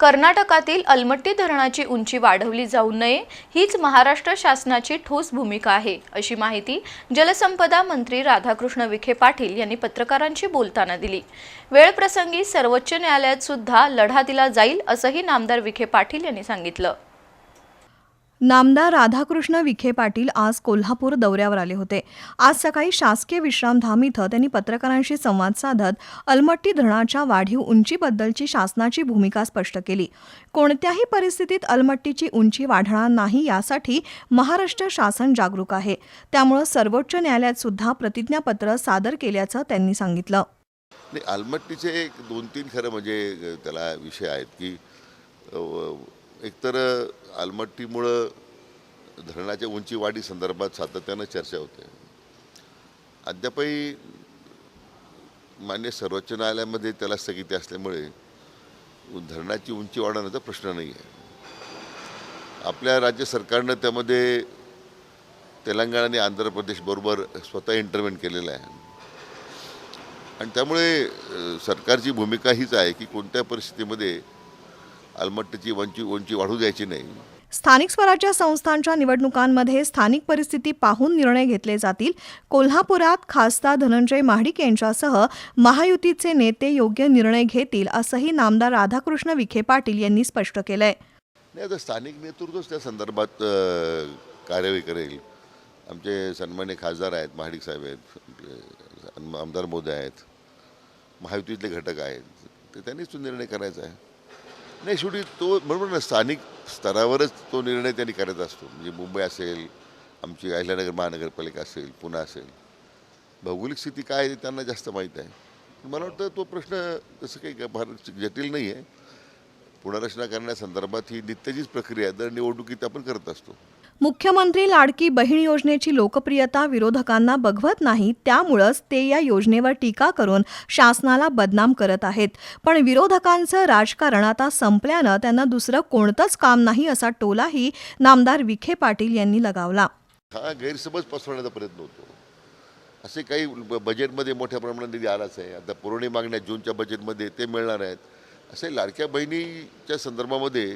कर्नाटकातील अलमट्टी धरणाची उंची वाढवली जाऊ नये हीच महाराष्ट्र शासनाची ठोस भूमिका आहे अशी माहिती जलसंपदा मंत्री राधाकृष्ण विखे पाटील यांनी पत्रकारांशी बोलताना दिली. वेळप्रसंगी सर्वोच्च न्यायालयात सुद्धा लढा दिला जाईल असंही नामदार विखे पाटील यांनी सांगितलं. नामदार राधाकृष्ण विखे पाटील आज कोल्हापूर दौऱ्यावर आले होते. आज सकाळी शासकीय विश्रामधाम इथं त्यांनी पत्रकारांशी संवाद साधत अलमट्टी धरणाच्या वाढीव उंचीबद्दलची शासनाची भूमिका स्पष्ट केली. कोणत्याही परिस्थितीत अलमट्टीची उंची वाढणार नाही यासाठी महाराष्ट्र शासन जागरूक आहे. त्यामुळं सर्वोच्च न्यायालयात सुद्धा प्रतिज्ञापत्र सादर केल्याचं त्यांनी सांगितलं. अलमट्टीचे एक दोन तीन खरं म्हणजे त्याला विषय आहेत की एकतर आलमट्टीमुळं धरणाच्या उंची वाढी संदर्भात सातत्यानं चर्चा होते. अद्यापही मान्य सर्वोच्च न्यायालयामध्ये त्याला स्थगिती असल्यामुळे धरणाची उंची वाढवण्याचा प्रश्न नाही आहे. आपल्या राज्य सरकारनं त्यामध्ये तेलंगणा आणि आंध्र प्रदेशबरोबर स्वतः इंटरव्हेंट केलेलं आहे. आणि त्यामुळे सरकारची भूमिका हीच आहे की कोणत्या परिस्थितीमध्ये आलमट्टीची उंची उंची वाढू द्यायची नाही. स्थानिक स्वराज्य संस्थांच्या निवडणुकांमध्ये स्थानिक परिस्थिती पाहून निर्णय घेतले जातील. कोल्हापुरात खासदार धनंजय महाडिक यांच्यासह महायुतीचे नेते योग्य निर्णय घेतील असंही नामदार राधाकृष्ण विखे पाटील यांनी स्पष्ट केलंय. नाही आता स्थानिक नेतृत्वच त्या संदर्भात कार्यवाही करेल. आमचे सन्मान्य खासदार आहेत महाडिक साहेब आहेत आमदार मोदी आहेत महायुतीतले घटक आहेत. ते त्यांनीच तो निर्णय करायचा आहे. नाही शेवटी तो बरोबर ना स्थानिक स्तरावरच तो निर्णय त्यांनी करत असतो. म्हणजे मुंबई असेल आमची अहिल्यानगर महानगरपालिका असेल पुणे असेल. भौगोलिक स्थिती काय आहे त्यांना जास्त माहीत आहे. मला वाटतं तो प्रश्न तसं काही फार जटिल नाही आहे. पुनर्रचना करण्यासंदर्भात ही नित्याचीच प्रक्रिया दर निवडणुकीत आपण करत असतो. मुख्यमंत्री लाडकी बहीण योजनेची लोकप्रियता विरोधकांना बघवत नाही त्यामुळंच ते या योजनेवर टीका करून शासनाला बदनाम करत आहेत. पण विरोधकांचं राजकारण आता संपल्यानं त्यांना दुसरं कोणतंच काम नाही असा टोलाही नामदार विखे पाटील यांनी लगावला. हा गैरसमज पसरवण्याचा प्रयत्न होतो. असे काही बजेटमध्ये मोठ्या प्रमाणात निधी आलाच आहे. आता पुरवणी मागण्या जूनच्या बजेटमध्ये ते मिळणार आहेत. असे लाडक्या बहिणीच्या संदर्भामध्ये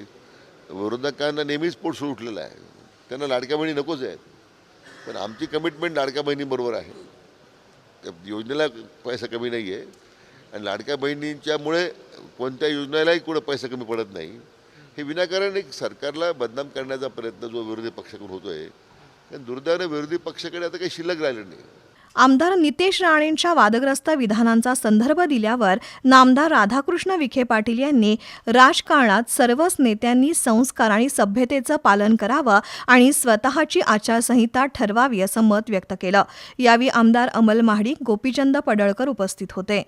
विरोधकांना नेहमीच पोट सुरू उठलेलं आहे. त्यांना लाडक्या बहिणी नकोच आहेत. पण आमची कमिटमेंट लाडक्या बहिणीबरोबर आहे. योजनेला पैसा कमी नाही आहे आणि लाडक्या बहिणींच्यामुळे कोणत्या योजनेलाही कुठं पैसा कमी पडत नाही. हे विनाकारण एक सरकारला बदनाम करण्याचा प्रयत्न जो विरोधी पक्षाकडून होतो आहे कारण दुर्दैवाने विरोधी पक्षाकडे आता काही शिल्लक राहिलं नाही. आमदार नितेश राणेंच्या वादग्रस्त विधानांचा संदर्भ दिल्यावर नामदार राधाकृष्ण विखे पाटील यांनी राजकारणात सर्वच नेत्यांनी संस्कार आणि सभ्यतेचं पालन करावं आणि स्वतःची आचारसंहिता ठरवावी असं मत व्यक्त केलं. यावेळी आमदार अमल महाडिक गोपीचंद पडळकर उपस्थित होते.